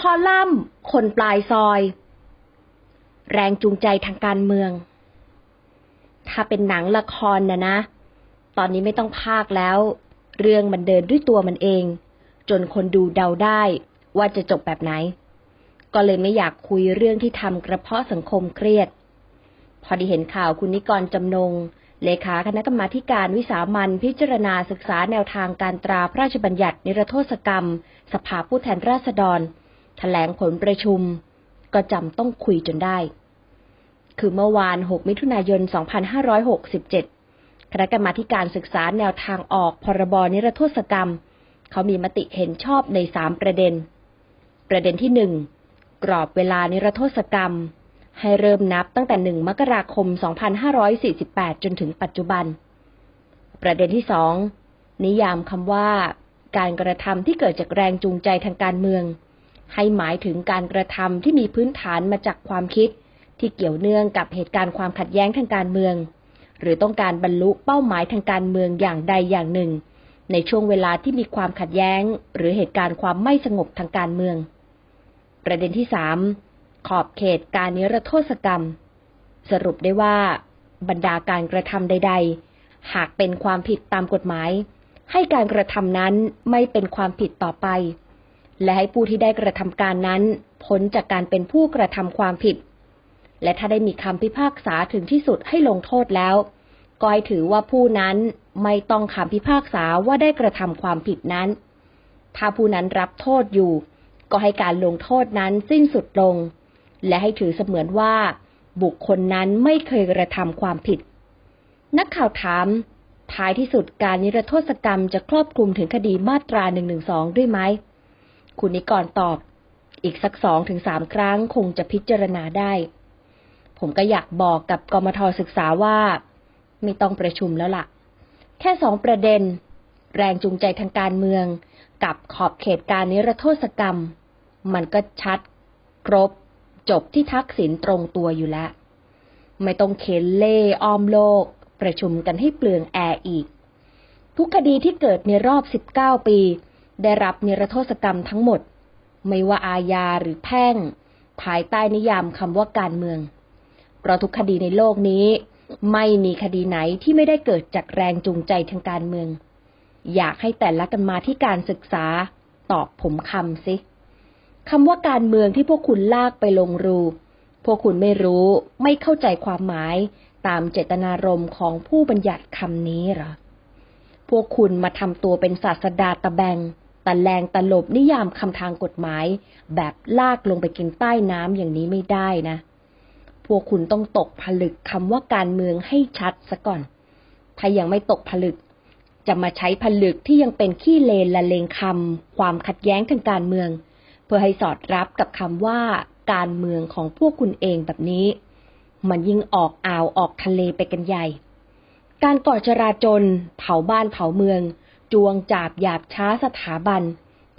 คอลัมน์ คนปลายซอย แรงจูงใจทางการเมือง ถ้าเป็นหนังละครนะนะ ตอนนี้ไม่ต้องพากแล้ว เรื่องมันเดินด้วยตัวมันเอง จนคนดูเดาได้ว่าจะจบแบบไหน ก็เลยไม่อยากคุยเรื่องที่ทำกระเพาะสังคมเครียด พอดีเห็นข่าวคุณนิกรจำนงเลขาคณะกรรมาการวิสามันพิจารณาศึกษาแนวทางการตราพระราชบัญญัตินิรโทษกรรม สภาผู้แทนราษฎร ถลงผลประชุม ก็จำต้องคุยจนได้ คือเมื่อวาน 6 มิถุนายน 2567 คณะกรรมาการศึกษาแนวทางออกพรบนิรโทษกรรม เขามีมติเห็นชอบใน 3 ประเด็น ประเด็นที่ 1 กรอบเวลานิรโทษกรรม ให้เริ่มนับตั้งแต่ 1 มกราคม 2548 จนถึงปัจจุบัน ประเด็นที่ 2 นิยามคำว่าการกระทำที่เกิดจากแรงจูงใจทางการเมือง ให้หมายถึงการกระทำที่มีพื้นฐานมาจากความคิด ที่เกี่ยวเนื่องกับเหตุการณ์ความขัดแย้งทางการเมือง หรือต้องการบรรลุเป้าหมายทางการเมืองอย่างใดอย่างหนึ่ง ในช่วงเวลาที่มีความขัดแย้ง หรือเหตุการณ์ความไม่สงบทางการเมือง ประเด็นที่สามขอบเขตการนิรโทษกรรม สรุปได้ว่า บรรดาการกระทำใด ๆ หากเป็นความผิดตามกฎหมาย ให้การกระทำนั้นไม่เป็นความผิดต่อไป และให้ผู้ที่ได้กระทำการนั้นพ้นจากการเป็นผู้กระทำความผิด และถ้าได้มีคำพิพากษาถึงที่สุดให้ลงโทษแล้วก็ให้ถือว่าผู้นั้นไม่ต้องคำพิพากษาว่าได้กระทำความผิดนั้น ถ้าผู้นั้นรับโทษอยู่ ก็ให้การลงโทษนั้นสิ้นสุดลง และให้ถือเสมือนว่า บุคคลนั้นไม่เคยกระทำความผิด นักข่าวถาม ท้ายที่สุดการนิรโทษกรรมจะครอบคลุมถึงคดีมาตรา1นึด้วยไหม คุณนิกรตอบ อีกสักสองถึงสามครั้งคงจะพิจารณาได้ ผมก็อยากบอกกับกมทศึกษาว่า ไม่ต้องประชุมแล้วล่ะ แค่สองประเด็น แรงจูงใจทางการเมือง กับขอบเขตการนิรโทษกรรม มันก็ชัด ครบ จบที่ทักษิณตรงตัวอยู่แล้ว ไม่ต้องเข็นเล่อ้อมโลก ประชุมกันให้เปลืองแอร์อีก ทุกคดีที่เกิดในรอบ 19 ปี ได้รับนิรโทษกรรมทั้งหมด ไม่ว่าอาญาหรือแพ่ง ภายใต้นิยามคำว่าการเมือง เพราะทุกคดีในโลกนี้ ไม่มีคดีไหนที่ไม่ได้เกิดจากแรงจูงใจทางการเมือง อยากให้แต่ละกันมาที่การศึกษา ตอบผมคำสิคำว่าการเมืองที่พวกคุณลากไปลงรู พวกคุณไม่รู้ ไม่เข้าใจความหมายตามเจตนารมณ์ของผู้บัญญัติคำนี้หรอ พวกคุณมาทำตัวเป็นศาสดาตะแบง ตะแลงตะลบนิยามคำทางกฎหมาย แบบลากลงไปกินใต้น้ำอย่างนี้ไม่ได้นะ พวกคุณต้องตกผลึกคำว่าการเมืองให้ชัดซะก่อน ถ้ายังไม่ตกผลึก จะมาใช้ผลึกที่ยังเป็นขี้เลนละเลงคำความขัดแย้งทางการเมือง เพื่อให้สอดรับกับคำว่าการเมืองของพวกคุณเองแบบนี้ มันยิ่งออกอ่าวออกทะเลไปกันใหญ่ การก่อจราจน เผาบ้านเผาเมือง จวงจาบหยาบช้าสถาบัน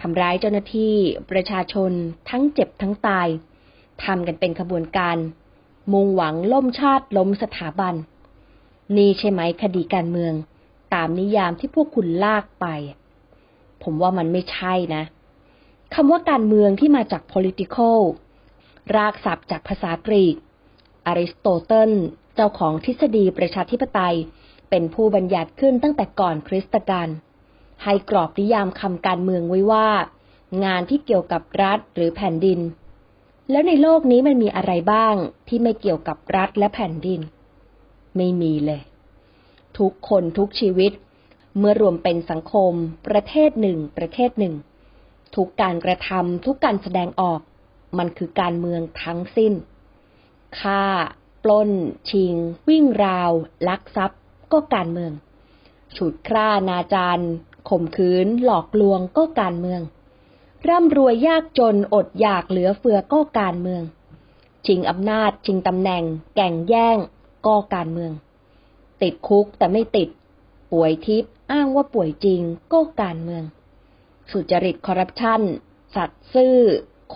ทำร้ายเจ้าหน้าที่ประชาชนทั้งเจ็บทั้งตายทำกันเป็นขบวนการ มุ่งหวังล่มชาติล้มสถาบัน นี่ใช่ไหมคดีการเมือง ตามนิยามที่พวกคุณลากไป ผมว่ามันไม่ใช่นะคำว่าการเมืองที่มาจาก political รากศัพท์จากภาษากรีก อริสโตเติลเจ้าของทฤษฎีประชาธิปไตย เป็นผู้บัญญัติขึ้นตั้งแต่ก่อนคริสตกาล ให้กรอบนิยามคำการเมืองไว้ว่า งานที่เกี่ยวกับรัฐหรือแผ่นดิน แล้วในโลกนี้มันมีอะไรบ้างที่ไม่เกี่ยวกับรัฐและแผ่นดิน ไม่มีเลย ทุกคนทุกชีวิต เมื่อรวมเป็นสังคม ประเทศหนึ่ง ประเทศหนึ่ง ทุกการกระทำทุกการแสดงออก มันคือการเมืองทั้งสิ้นฆ่า ปล้น ชิง วิ่งราว ลักทรัพย์ ก็การเมือง ฉุดคร่านาจาร ข่มขืน หลอกลวงก็การเมือง ร่ำรวยยากจนอดอยากเหลือเฟือก็การเมือง ชิงอำนาจ ชิงตำแหน่ง แก่งแย่ง ก็การเมือง ติดคุกแต่ไม่ติด ป่วยทิพย์อ้างว่าป่วยจริงก็การเมือง สุจริตคอร์รัปชันสัตว์ซื่อ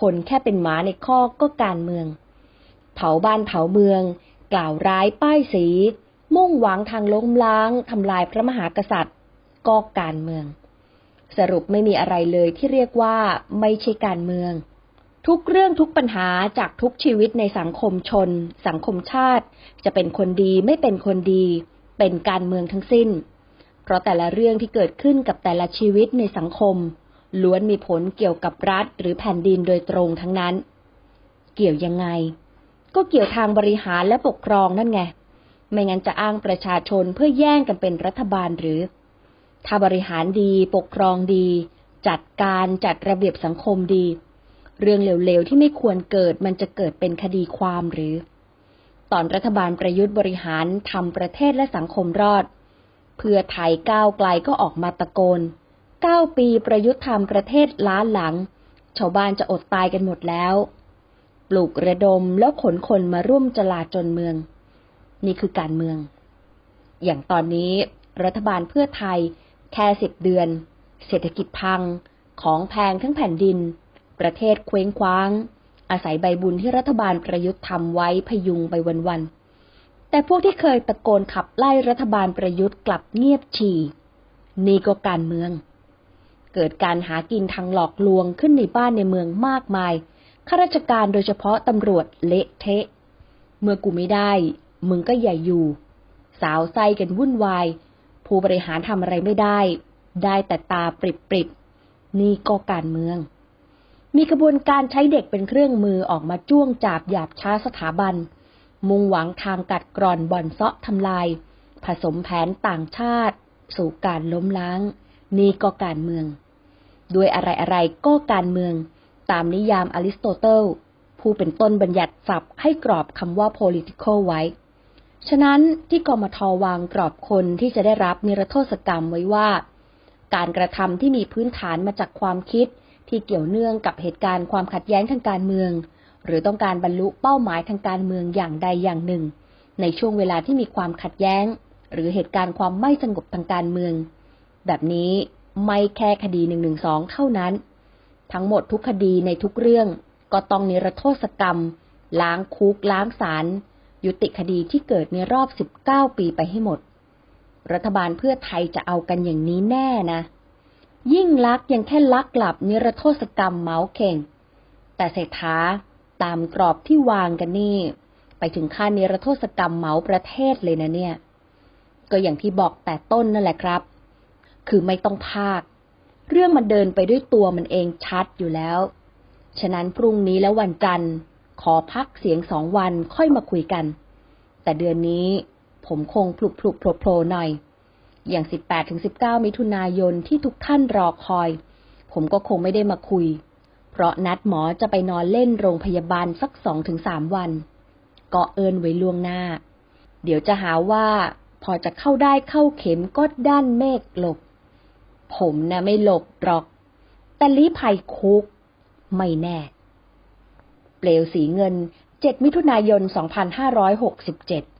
คนแค่เป็นหมาในคอกก็การเมือง เผาบ้านเผาเมือง กล่าวร้ายป้ายสี มุ่งหวังทางล้มล้างทำลายพระมหากษัตริย์ ก็การเมือง สรุปไม่มีอะไรเลยที่เรียกว่าไม่ใช่การเมือง ทุกเรื่องทุกปัญหาจากทุกชีวิตในสังคมชน สังคมชาติ จะเป็นคนดีไม่เป็นคนดี เป็นการเมืองทั้งสิ้น เพราะแต่ละเรื่องที่เกิดขึ้นกับแต่ละชีวิตในสังคม ล้วนมีผลเกี่ยวกับรัฐหรือแผ่นดินโดยตรงทั้งนั้น เกี่ยวยังไง ก็เกี่ยวทางบริหารและปกครองนั่นไงไม่งั้นจะอ้างประชาชนเพื่อแย่งกันเป็นรัฐบาลหรือ ถ้าบริหารดี ปกครองดี จัดการจัดระเบียบสังคมดี เรื่องเลวๆที่ไม่ควรเกิดมันจะเกิดเป็นคดีความหรือ ตอนรัฐบาลประยุทธ์บริหารทำประเทศและสังคมรอด เพื่อไทยก้าวไกลก็ออกมาตะโกนเก้าปีประยุทธ์ทำประเทศล้าหลัง ชาวบ้านจะอดตายกันหมดแล้ว ปลูกระดมแล้วขนคนมาร่วมจลาจนเมือง นี่คือการเมือง อย่างตอนนี้รัฐบาลเพื่อไทย แค่สิบเดือน เศรษฐกิจพัง ของแพงทั้งแผ่นดิน ประเทศเคว้งคว้าง อาศัยใบบุญที่รัฐบาลประยุทธ์ทำไว้พยุงไปวันๆ แต่พวกที่เคยตะโกนขับไล่รัฐบาลประยุทธ์กลับเงียบฉี่ นี่ก็การเมือง เกิดการหากินทางหลอกลวงขึ้นในบ้านในเมืองมากมาย ข้าราชการโดยเฉพาะตำรวจเละเทะ เมื่อกูไม่ได้ มึงก็อย่าอยู่ สาวไส้กันวุ่นวาย ผู้บริหารทำอะไรไม่ได้ ได้แต่ตาปริบปริบนี่ก็การเมือง มีกระบวนการใช้เด็กเป็นเครื่องมือออกมาจ้วงจาบหยาบช้าสถาบัน มุ่งหวังทางกัดกร่อนบ่อนเซาะทำลาย ผสมแผนต่างชาติ สู่การล้มล้าง นี่ก็การเมือง ด้วยอะไรอะไรก็การเมือง ตามนิยามอริสโตเติลผู้เป็นต้นบัญญัติศัพท์ให้กรอบคำว่า political ไว้ ฉะนั้นที่กมทวางกรอบคนที่จะได้รับนิรโทษกรรมไว้ว่า การกระทำที่มีพื้นฐานมาจากความคิดที่เกี่ยวเนื่องกับเหตุการณ์ความขัดแย้งทางการเมือง หรือต้องการบรรลุเป้าหมายทางการเมืองอย่างใดอย่างหนึ่ง ในช่วงเวลาที่มีความขัดแย้ง หรือเหตุการณ์ความไม่สงบทางการเมือง แบบนี้ไม่แค่คดีหนึ่งหนึ่งสองเท่านั้น ทั้งหมดทุกคดีในทุกเรื่องก็ต้องนิรโทษกรรม ล้างคุกล้างศาล ยุติคดีที่เกิดในรอบ 19 ปีไปให้หมด รัฐบาลเพื่อไทยจะเอากันอย่างนี้แน่นะ ยิ่งลักยังแค่ลักหลับนิรโทษกรรมเมาส์เข่ง แต่เศรษฐาตามกรอบที่วางกันนี่ ไปถึงขั้นนิรโทษกรรมเมาประเทศเลยนะเนี่ย ก็อย่างที่บอกแต่ต้นนั่นแหละครับ คือไม่ต้องพากเรื่องมันเดินไปด้วยตัวมันเองชัดอยู่แล้ว ฉะนั้นพรุ่งนี้และวันจันทร์ ขอพักเสียงสองวันค่อยมาคุยกัน แต่เดือนนี้ผมคงพลุกพลุกโผล่โผล่หน่อย อย่าง 18ถึง19 มิถุนายนที่ทุกท่านรอคอย ผมก็คงไม่ได้มาคุย เพราะนัดหมอจะไปนอนเล่นโรงพยาบาลสักสองถึงสามวันก็เอินไว้ล่วงหน้า เดี๋ยวจะหาว่าพอจะเข้าได้เข้าเข็มก็ด้านเมฆหลบ ผมนะไม่หลบหรอก แต่ลี้ภัยคุกไม่แน่ เปลวสีเงิน 7 มิถุนายน 2567